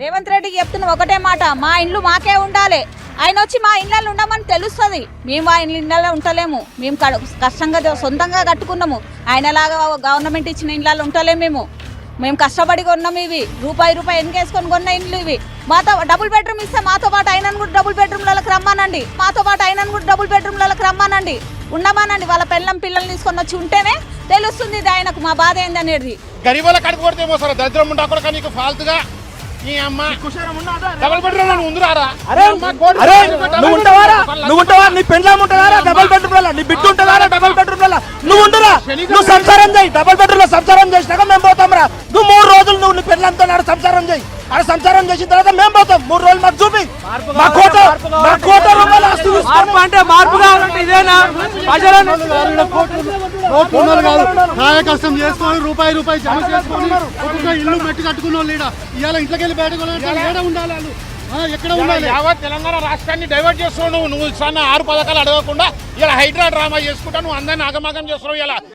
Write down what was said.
రేవంత్ రెడ్డికి చెప్తున్న ఒకటే మాట మా ఇండ్లు మాకే ఉండాలి. ఆయన వచ్చి మా ఇండ్లలో ఉండమని తెలుస్తుంది. మేము ఆ ఇండ్లలో ఉండలేము మేము కష్టంగా సొంతంగా కట్టుకున్నాము. ఆయనలాగా గవర్నమెంట్ ఇచ్చిన ఇండ్లలో ఉండలేము మేము. మేము కష్టపడి కొన్నాం ఇవి. రూపాయి రూపాయి ఎన్నికేసుకొని కొన్న ఇండ్లు ఇవి. మాతో డబుల్ బెడ్రూమ్ ఇస్తే మాతో పాటు అయినను కూడా డబుల్ బెడ్రూమ్లకు రమ్మానండి. మాతో పాటు ఆయన కూడా డబుల్ బెడ్రూమ్లకు రమ్మానండి. ఉండమానండి. వాళ్ళ పిల్లం పిల్లల్ని తీసుకొని వచ్చి ఉంటేనే తెలుస్తుంది ఇది ఆయనకు మా బాధ ఏందనేది. గరీబుల కడుపు కొడితే దరిద్రం ఉండకూడదు నీకు ఫాల్తుగా నీ పెండ్లాం ఉంటుందారా డబల్ బెడ్రూమ్ నీ బిడ్డ ఉంటుందారా డబల్ బెడ్రూమ్ నువ్వు ఉండరా నువ్వు సంసారం చేయి. డబల్ బెడ్రూమ్లో సంసారం చేసినాక మేము పోతాం రా. నువ్వు మూడు రోజులు నువ్వు నీ పెళ్ళంతో నాడు సంసారం చేయి. ఆడ సంసారం చేసిన తర్వాత మేము పోతాం. మూడు రోజులు మాకు చూపి. మా కోట మా కోట రూపాయలు ఆస్తి మార్పు అంటే మార్పు కావాలంటే ఇదేనా? ప్రజలను రోడ్లు ఉన్నారు కాదు కాయ కష్టం చేసుకొని రూపాయి రూపాయి జమ చేసుకొని ఒక్కొక్క ఇల్లు మెట్టు కట్టుకున్న వాళ్ళు ఇవాళ ఇంట్లోకి వెళ్ళి బయటకు ఉండాలి వాళ్ళు? ఎక్కడ ఉండాలి? యావత్ తెలంగాణ రాష్ట్రాన్ని డైవర్ట్ చేస్తున్నావు నువ్వు. ఇస్తాన్న ఆరు పథకాలు అడగకుండా ఇలా హైడ్రా డ్రామా చేసుకుంటా నువ్వు అందరిని ఆగమాగం చేస్తున్నావు ఇలా